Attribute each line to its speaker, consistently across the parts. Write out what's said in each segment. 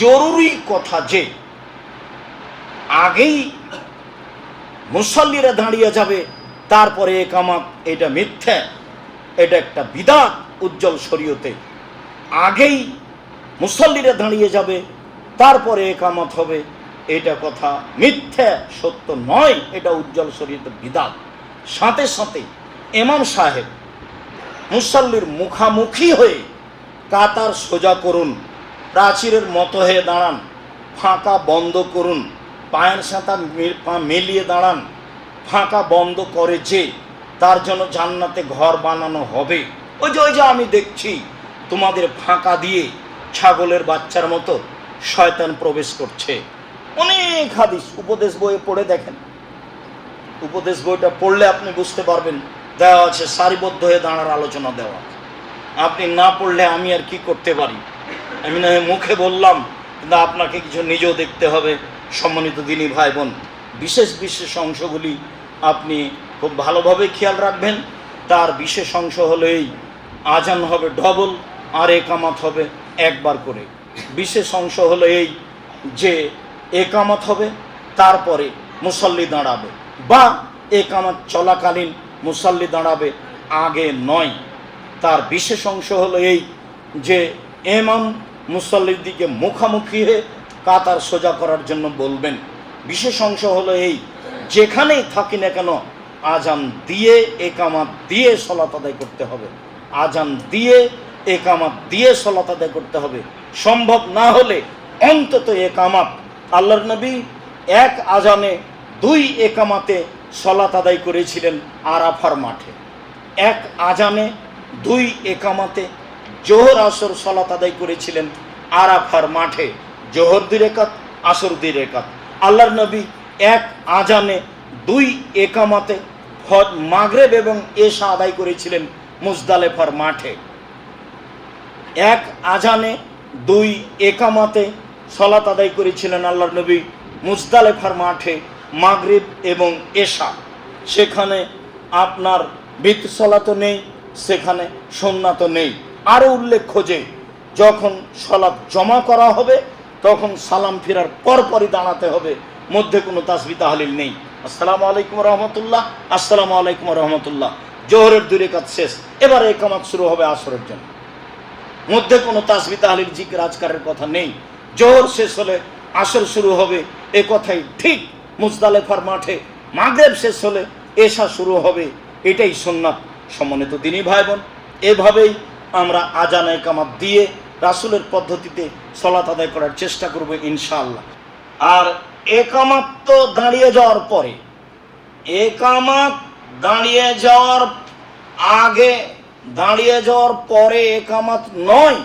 Speaker 1: জরুরি কথা যে, আগেই মুসল্লিরা দাঁড়িয়ে যাবে, তারপরে একামাত এটা মিথ্যা, এটা একটা বিদাত উজ্জ্বল শরীয়তে। আগেই মুসল্লিরা দাঁড়িয়ে যাবে, তারপরে এ একামত হবে, এটা কথা মিথ্যা, সত্য নয়, এটা উজ্জ্বল শরীয়তে বিদাত। সাথে সাথে এমাম সাহেব মুসল্লির মুখামুখি হয়ে কাতার সোজা করুন। প্রাচীরের মতো হয়ে দাঁড়ান। ফাঁকা বন্ধ করুন। পায়ের সাঁতা মেলিয়ে দাঁড়ান। ফাঁকা বন্ধ করে যে, তার জন্য জান্নাতে ঘর বানানো হবে। ওই যে ওই যে, আমি দেখছি, তোমাদের ফাঁকা দিয়ে ছাগলের বাচ্চার মতো শয়তান প্রবেশ করছে। অনেক হাদিস, উপদেশ বইয়ে পড়ে দেখেন। উপদেশ বইটা পড়লে আপনি বুঝতে পারবেন, দেওয়া আছে, সারিবদ্ধ হয়ে দাঁড়ার আলোচনা দেওয়া। আপনি না পড়লে আমি আর কি করতে পারি? আমি না মুখে বললাম কিন্তু আপনাকে কিছু নিজেও দেখতে হবে, সম্মানিত দিনী ভাই বোন বিশেষ বিশেষ অংশগুলি আপনি খুব ভালোভাবে খেয়াল রাখবেন। তার বিশেষ অংশ হলো এই, আজান হবে ডবল, আর একামাত হবে একবার করে। বিশেষ অংশ হলো এই যে একামত হবে, তারপরে মুসল্লি দাঁড়াবে। বা একামত চলাকালীন মুসল্লি দাঁড়াবে, আগে নয়। তার বিশেষ অংশ হলো এই যে এমাম মুসল্লির দিকে মুখামুখি হয়ে কাতার সোজা করার জন্য বলবেন। বিশেষ অংশ হলো এই, যেখানেই থাকি না কেন, আজান দিয়ে একামাত দিয়ে সলাত আদায় করতে হবে। আজান দিয়ে একামাত দিয়ে সলাত আদায় করতে হবে। সম্ভব না হলে অন্তত একামাত। আল্লাহর নবী এক আজানে দুই একামাতে সলাত আদায় করেছিলেন আরাফার মাঠে। এক আজানে দুই একামাতে জোহর আসর সলাত আদায় করেছিলেন আরাফার মাঠে। জোহর দুই রেখাত, আসর দুই রেখাত। আল্লাহর নবী এক আজানে দুই একামাতে মাগরেব এবং এশা আদায় করেছিলেন মুজদালেফার মাঠে। এক আজানে দুই একামাতে সলাত আদায় করেছিলেন আল্লাহর নবী মুজদালেফার মাঠে মাগরিব এবং এশা। সেখানে আপনার বিত সলাতো নেই, সেখানে সোননাত নেই। আরও উল্লেখ্য যে যখন সলাপ জমা করা হবে, তখন সালাম ফেরার পরপরই দাঁড়াতে হবে। মধ্যে কোনো তাসবি তাহলিল নেই। আসসালামু আলাইকুম রহমতুল্লাহ, আসসালামু আলাইকুম রহমতুল্লাহ। জোহরের দুই কাজ শেষ। এবার একামাত শুরু হবে আসরের জন্য। মধ্যে কোনো তাসবি তাহলিল জিকির রাজকারের কথা নেই। জোহর শেষ হলে আসর শুরু হবে। এ কথাই ঠিক মুজদালেফার মাঠে। মাগরেব শেষ হলে এশা শুরু হবে। এটাই সুন্নাত। সম্মানিত দিনী ভাই বোন এভাবেই আমরা আজান একামাত দিয়ে রাসুলের পদ্ধতিতে সলাত আদায় করার চেষ্টা করব ইনশাআল্লাহ। আর একামাত তো দাঁড়িয়ে যাওয়ার পরে, একামাত দাঁড়িয়ে যাওয়ার আগে, দাঁড়িয়ে যাওয়ার পরে একামাত নয়,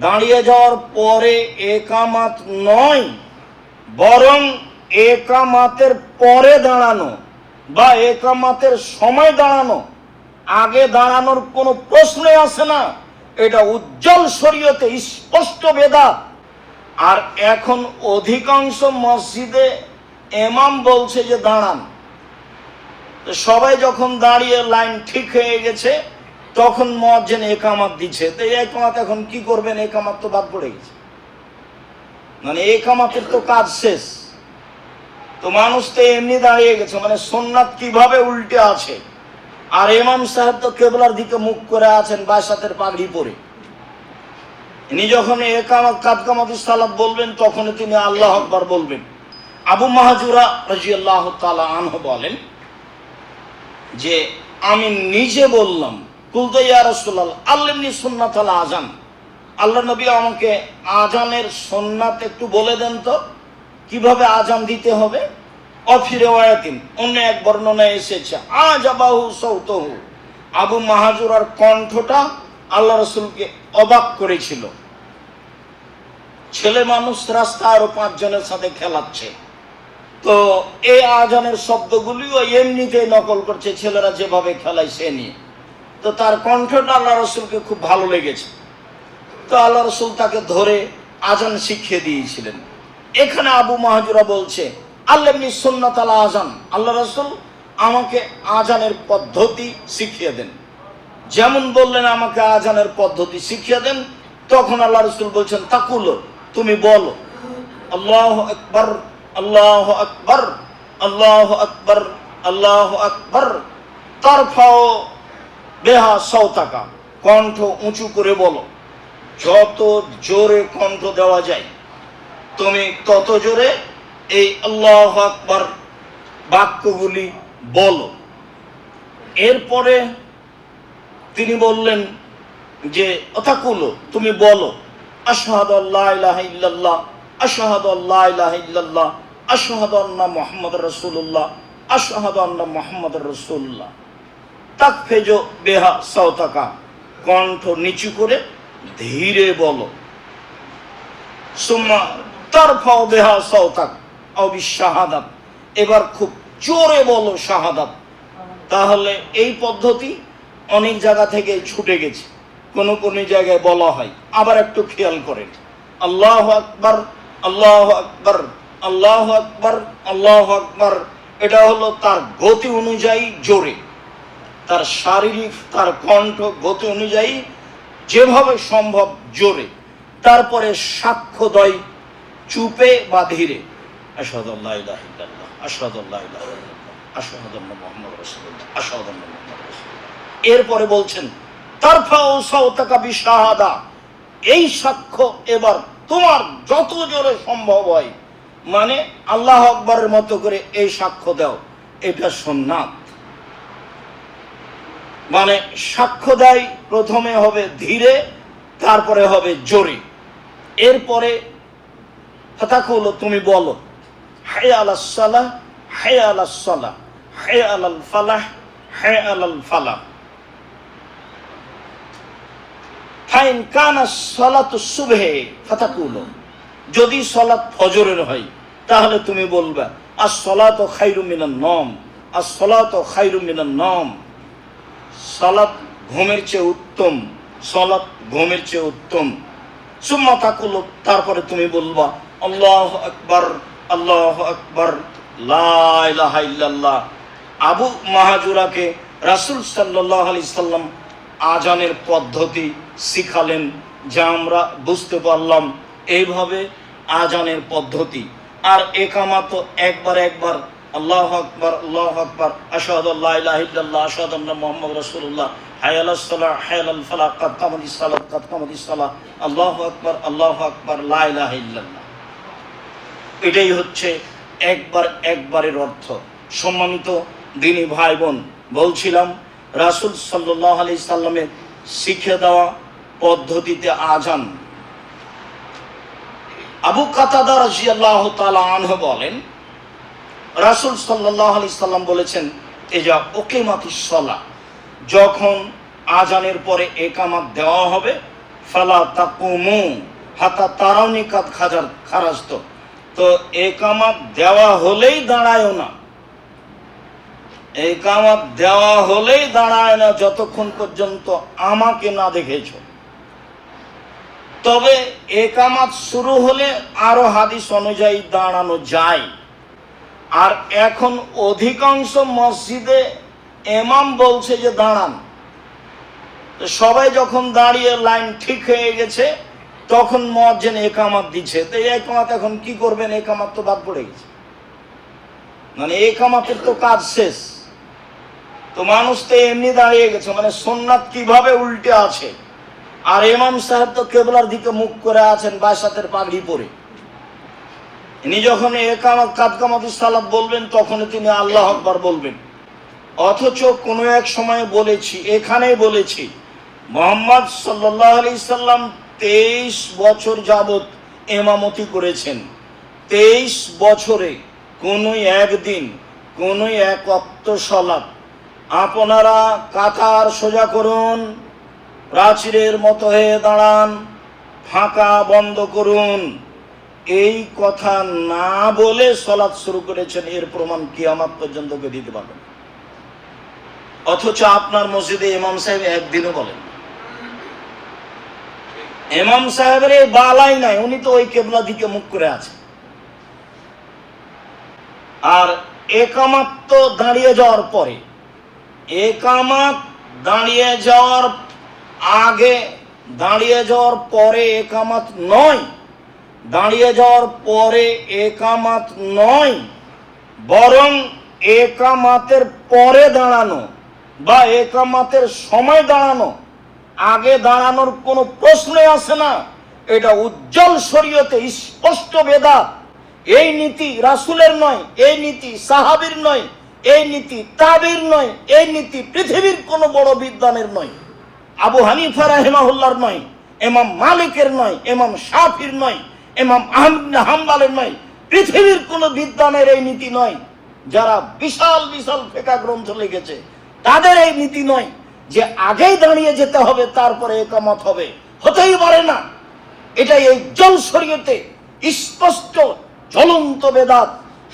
Speaker 1: দাঁড়িয়ে যাওয়ার পরে একামাত নয়, বরং একামাতের পরে দাঁড়ানো বা একামাতের সময় দাঁড়ানো আগে দাঁড়ানোর কোনো প্রশ্নই আসে না। এটা উজ্জ্বল শরীয়তে স্পষ্ট বেদা। আর এখন অধিকাংশ মসজিদে এমাম বলছে যে দাঁড়ান। সবাই যখন দাঁড়িয়ে লাইন ঠিক হয়ে গেছে, তখন মজ্জেন একামাত দিচ্ছে। তো একামাত এখন কি করবেন? একামাত তো বাদ পড়ে গেছে। মানে একামাতের তো কাজ শেষ। তো মানুষ তো এমনি দাঁড়িয়ে গেছে। মানে সোননাথ কীভাবে উল্টে আছে? আর ইমাম সাহেব তো কেবলার দিকে মুখ করে আছেন বাসাতের পাগড়ি পরে। ইনি যখন একামত কাদকামত বলবেন তখন তিনি আল্লাহ আকবার বলবেন। আবু মাহাজুরা রাজি আল্লাহ তালা আনহ বলেন যে, আমি নিজে বললাম, কুলতে ইয়া রসুল্লাহ আল্লামনি সুন্নাত আল আজান আল্লাহ নবী আমাকে আজানের সোননাথ একটু বলে দেন তো, কীভাবে আজান দিতে হবে? অফিরে ওয়াতিন অন্য এক বর্ণনায় এসেছে আজ আবাহু সৌতহু আবু মাহাজুরার কণ্ঠটা আল্লাহ রসুলকে অবাক করেছিল। ছেলে মানুষ রাস্তা আরও পাঁচজনের সাথে খেলাচ্ছে। তো এই আজানের শব্দগুলিও এমনিতেই নকল করছে, ছেলেরা যেভাবে খেলায় সে নিয়ে। তো তার কণ্ঠটা আল্লাহ রসুলকে খুব ভালো লেগেছে। তো আল্লাহ রসুল তাকে ধরে আজান শিখিয়ে দিয়েছিলেন। এখানে আবু মাহাজুরা বলছে আল্লাহ সুন্নাত আলা আজান আল্লাহ রসুল আমাকে আজানের পদ্ধতি শিখিয়ে দেন। যেমন বললেন আমাকে আজানের পদ্ধতি শিখিয়ে দেন, তখন আল্লাহ রসুল বলছেন, তাকুল, তুমি বলো। আল্লাহ আকবর আল্লাহ আকবর আল্লাহ আকবর আল্লাহ আকবর। তারফাও বেহা সৌতাকা কণ্ঠ উঁচু করে বলো। যত জোরে কণ্ঠ দেওয়া যায়, তুমি তত জোরে এই আল্লাহ আকবর বাক্যগুলি বলো। এরপরে তিনি বললেন যে, অথাকুলো, তুমি বলো, আশহাদু আল্লাহ ইল্লাল্লাহ, আশহাদু আল্লাহ ইল্লাল্লাহ, আশহাদু আশহাদু রাসূলুল্লাহ। তাকফেজো বেহা সাওতাকা কণ্ঠ নিচু করে ধীরে বলো। সুম্মা তারফাও বেহা সাওতাক এবার খুব জোরে বলো শাহাদাত। তাহলে এই পদ্ধতি অনেক জায়গা থেকে ছুটে গেছে। কোনো কোনো জায়গায় বলা হয়। আবার একটু খেয়াল করেন। আল্লাহ আকবর আল্লাহ আকবর আল্লাহ আকবর আল্লাহ আকবর। এটা হলো তার গতি অনুযায়ী জোরে। তার শারীরিক, তার কণ্ঠ গতি অনুযায়ী যেভাবে সম্ভব জোরে। তারপরে সাক্ষ্য দয় চুপে বা ধীরে। এরপরে বলছেন এই সাক্ষ্য এবার তোমার যত জোরে সম্ভব হয় মানে আল্লাহ আকবরের মতো করে এই সাক্ষ্য দাও, এটা সোননাথ মানে সাক্ষ্য দেয়, প্রথমে হবে ধীরে, তারপরে হবে জোরে। এরপরে হলো তুমি বলো যদি সলাত ফজরের হয়, তাহলে তুমি বলবা আর সলাত খাইরু মিনান নম আর সলাত খাইরু মিনান নম। সলাত ঘুমের চেয়ে উত্তম সলাত ঘুমের চেয়ে উত্তম। সুম্মা তাকুলো, তারপরে তুমি বলবা, আল্লাহ আকবার। আল্লাহ আকবার, লা আবু মাহাজুরাকে রাসূল সাল্লাল্লাহু আলাইহি সাল্লাম আজানের পদ্ধতি শিখালেন যা আমরা বুঝতে পারলাম। এইভাবে আজানের পদ্ধতি। আর একামা একবার একবার আল্লাহ আকবর আল্লাহ আকবর ইল্লাল্লাহ, আশহাদু আন্না মুহাম্মাদ রাসূলুল্লাহ। হায়াল সালাহ হায়াল ফালাহ কাদ কামাদিস সালাত, কাদ কামাদিস সালাহ। আল্লাহু আকবর, আল্লাহ আকবর, লা ইলাহা ইল্লাল্লাহ। এটাই হচ্ছে একবার একবারের অর্থ। সম্মানিত দিনী ভাই বোন বলছিলাম, রাসুল সাল্লাহ আলি সাল্লামের শিখে দেওয়া পদ্ধতিতে আজান আবু কাতাদা রাজিয়াল্লাহ তালা আনহ বলেন, রাসুল সাল্লাহ আলি সাল্লাম বলেছেন, এজা ওকে মাতি সলা যখন আজানের পরে একামাত দেওয়া হবে, ফালা তাকুমু হাতা তারাউনি কাত খাজার খারাস্ত তো একামাত দেওয়া হলেই দাঁড়ায়ও না। একামাত দেওয়া হলেই দাঁড়ায় না যতক্ষণ পর্যন্ত আমাকে না দেখেছ। তবে একামাত শুরু হলে আরও হাদিস অনুযায়ী দাঁড়ানো যায়। আর এখন অধিকাংশ মসজিদে এমাম বলছে যে দাঁড়ান। সবাই যখন দাঁড়িয়ে লাইন ঠিক হয়ে গেছে তখন মজ্জেন একামাত দিচ্ছে। তো একামাত এখন কি করবেন? একামাত তো বাদ পড়ে গেছে। মানে একামাতের তো কাজ শেষ। তো মানুষ তো এমনি দাঁড়িয়ে গেছে। মানে সোননাথ কীভাবে উল্টে আছে? আর এমাম সাহেব তো কেবলার দিকে মুখ করে আছেন বাসাতের পাগড়ি পরে। ইনি যখন একামত কাদকামাতি সালাদ বলবেন তখন তিনি আল্লাহ আকবার বলবেন। অথচ কোনো এক সময় বলেছি, এখানেই বলেছি, মোহাম্মদ সাল্লাহ আলি সাল্লাম তেইশ বছর যাবত এমামতি করেছেন। তেইশ বছরে কোনো একদিন কোনো এক অক্ত সলাপ। আপনারা কাতার সোজা করুন, প্রাচীরের মতো হয়ে দাঁড়ান, ফাঁকা বন্ধ করুন। এই কথা না বলে সলাৎ শুরু করেছেন, এর প্রমাণ কিয়ামাত পর্যন্ত কে দিতে পারবেন অথচ আপনার মসজিদে ইমাম সাহেব একদিনও বলেন ইমাম সাহেবের এই বালাই নাই, উনি তো ওই কেবলা দিকে মুখ করে আছে। আর একামাত তো দাঁড়িয়ে যাওয়ার পরে একামাত দাঁড়িয়ে যাওয়ার আগে, দাঁড়িয়ে যাওয়ার পরে একামাত নয়, দাঁড়িয়ে যাওয়ার পরে একামাত নয়, বরং একামাতের পরে দাঁড়ানো বা একামাতের সময় দাঁড়ানো আগে দাঁড়ানোর কোনো প্রশ্নই আসে না। এটা উজ্জ্বল শরীয়তে স্পষ্ট বেদা। এই নীতি রাসুলের নয়, এই নীতি সাহাবির নয়, এই নীতি তাবির নয়, এই নীতি পৃথিবীর কোনো বড় বিদ্বানের নয়। আবু হানিফা রাহেমাহুল্লার নয় এমাম মালিকের নয় এমাম শাফির নয় এমাম হাম্বালের নয়। পৃথিবীর কোনো বিদ্বানের এই নীতি নয়। যারা বিশাল বিশাল ফেকা গ্রন্থ লিখেছে, তাদের এই নীতি নয়। যে আগেই দাঁড়িয়ে যেতে হবে, তারপরে একামত হবে। হতেই পারে না। এটাই এই জল শরীয়তে স্পষ্ট জ্বলন্ত বেদাত।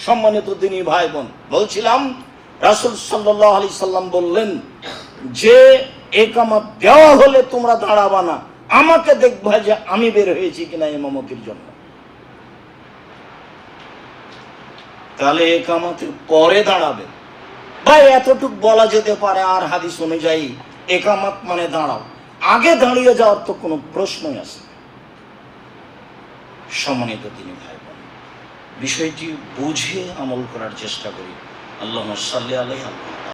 Speaker 1: সম্মানিত তিনি ভাই বোন বলছিলাম, রাসুল সাল্লাহ আলি সাল্লাম বললেন, যে একামত দেওয়া হলে তোমরা দাঁড়াবা না। আমাকে দেখবা যে আমি বের হয়েছি কিনা এমামতির জন্য। তাহলে একামতের পরে দাঁড়াবে। ভাই, এতটুক বলা যেতে পারে আর হাদিস অনুযায়ী একামত মানে দাঁড়াও। আগে দাঁড়িয়ে যাওয়ার তো কোনো প্রশ্নই আছে সমানিত তিনি ভাই বোন বিষয়টি বুঝে আমল করার চেষ্টা করি। আল্লাহ সাল্লি আলহ আল্লাহ